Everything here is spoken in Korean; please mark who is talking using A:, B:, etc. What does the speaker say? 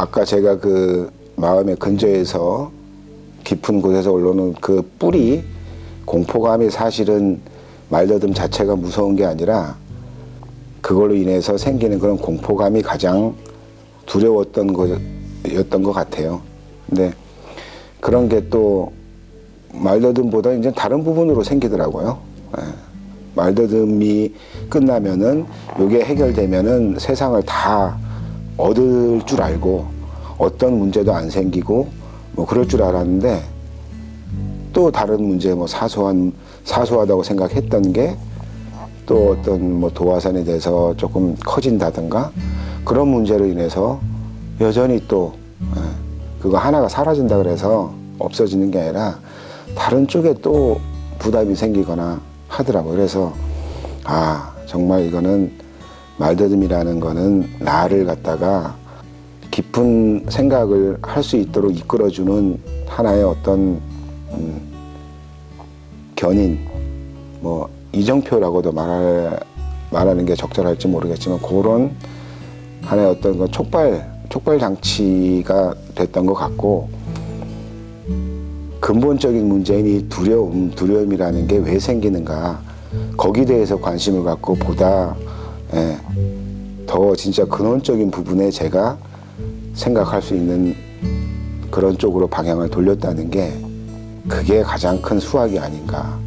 A: 아까 제가 그 마음의 근저에서 깊은 곳에서 올라오는 그 뿌리 공포감이 사실은 말더듬 자체가 무서운 게 아니라 그걸로 인해서 생기는 그런 공포감이 가장 두려웠던 거였던 것 같아요. 근데 그런 게 또 말더듬보다 이제 다른 부분으로 생기더라고요. 예. 말더듬이 끝나면은 이게 해결되면은 세상을 다 얻을 줄 알고 어떤 문제도 안 생기고 뭐 그럴 줄 알았는데 또 다른 문제 뭐 사소한 사소하다고 생각했던 게 또 어떤 뭐 도화선에 대해서 조금 커진다든가 그런 문제로 인해서 여전히 또 예, 그거 하나가 사라진다 그래서 없어지는 게 아니라 다른 쪽에 또 부담이 생기거나 하더라고요. 그래서 아 정말 이거는 말더듬이라는 거는 나를 갖다가 깊은 생각을 할 수 있도록 이끌어주는 하나의 어떤 음, 견인 뭐 이정표라고도 말할 말하는 게 적절할지 모르겠지만 그런 하나의 어떤 그 촉발 촉발 장치가 됐던 것 같고 근본적인 문제인 이 두려움 두려움이라는 게 왜 생기는가 거기에 대해서 관심을 갖고 보다 예, 더 진짜 근원적인 부분에 제가 생각할 수 있는 그런 쪽으로 방향을 돌렸다는 게 그게 가장 큰 수확이 아닌가